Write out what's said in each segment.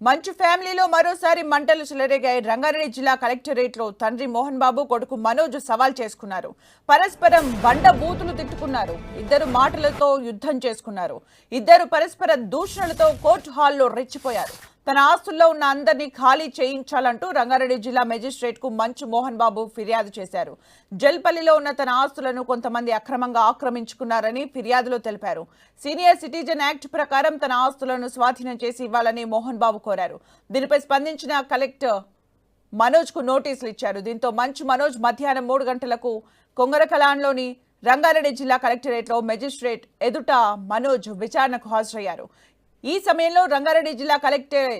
మంచు ఫ్యామిలీలో మరోసారి మంటలు చెలరేగాయి. రంగారెడ్డి జిల్లా కలెక్టరేట్లో తండ్రి మోహన్ బాబు కొడుకు మనోజ్ సవాల్ చేసుకున్నారు. పరస్పరం బండ బూతులు తిట్టుకున్నారు. ఇద్దరు మాటలతో యుద్ధం చేసుకున్నారు. ఇద్దరు పరస్పర దూషణలతో కోర్టు హాల్లో రెచ్చిపోయారు. తన ఆస్తుల్లో ఉన్న అందరినీ ఖాళీ చేయించాలంటూ రంగారెడ్డి జిల్లా మెజిస్ట్రేట్కు మంచు మోహన్ బాబు ఫిర్యాదు చేశారు. జల్పల్లిలో ఉన్న తన ఆస్తులను కొంతమంది అక్రమంగా ఆక్రమించుకున్నారని ఫిర్యాదులో తెలిపారు. సీనియర్ సిటిజన్ యాక్ట్ ప్రకారం తన ఆస్తులను స్వాధీనం చేసి ఇవ్వాలని మోహన్ బాబు కోరారు. దీనిపై స్పందించిన కలెక్టర్ మనోజ్కు నోటీసులు ఇచ్చారు. దీంతో మంచు మనోజ్ మధ్యాహ్నం మూడు గంటలకు కొంగరకలాన్లోని రంగారెడ్డి జిల్లా కలెక్టరేట్లో మెజిస్ట్రేట్ ఎదుట మనోజ్ విచారణకు హాజరయ్యారు. ఈ సమయంలో రంగారెడ్డి జిల్లా కలెక్టర్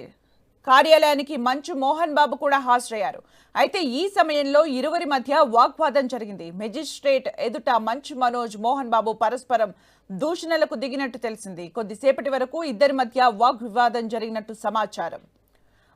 కార్యాలయానికి మంచు మోహన్ బాబు కూడా హాజరయ్యారు. అయితే ఈ సమయంలో ఇరువురి మధ్య వాగ్వాదం జరిగింది. మెజిస్ట్రేట్ ఎదుట మంచు మనోజ్ మోహన్ బాబు పరస్పరం దూషణలకు దిగినట్టు తెలిసింది. కొద్దిసేపటి వరకు ఇద్దరి మధ్య వాగ్వివాదం జరిగినట్టు సమాచారం.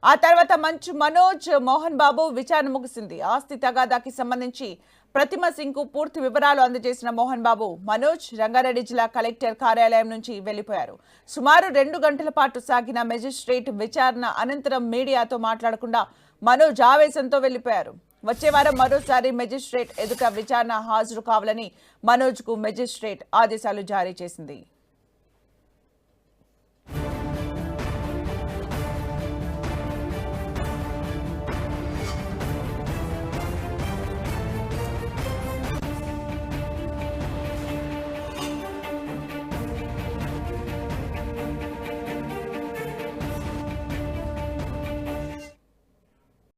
ఆ తర్వాత మంచు మనోజ్ మోహన్ బాబు విచారణ ముగిసింది. ఆస్తి తగాదాకి సంబంధించి ప్రతిమ సింగ్కు పూర్తి వివరాలు అందజేసిన మోహన్ బాబు మనోజ్ రంగారెడ్డి జిల్లా కలెక్టర్ కార్యాలయం నుంచి వెళ్ళిపోయారు సుమారు రెండు గంటల పాటు సాగిన మెజిస్ట్రేట్ విచారణ అనంతరం మీడియాతో మాట్లాడకుండా మనోజ్ ఆవేశంతో వెళ్ళిపోయారు వచ్చే వారం మరోసారి మెజిస్ట్రేట్ ఎదుట విచారణ హాజరు కావాలని మనోజ్కు మెజిస్ట్రేట్ ఆదేశాలు జారీ చేసింది.